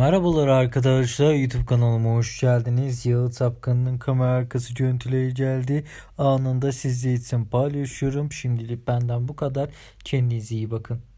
Merhabalar arkadaşlar YouTube kanalıma hoş geldiniz. Yağıt Apkan'ın kamera arkası görüntüleri geldi. Anında sizler için paylaşıyorum. Şimdilik benden bu kadar. Kendinize iyi bakın.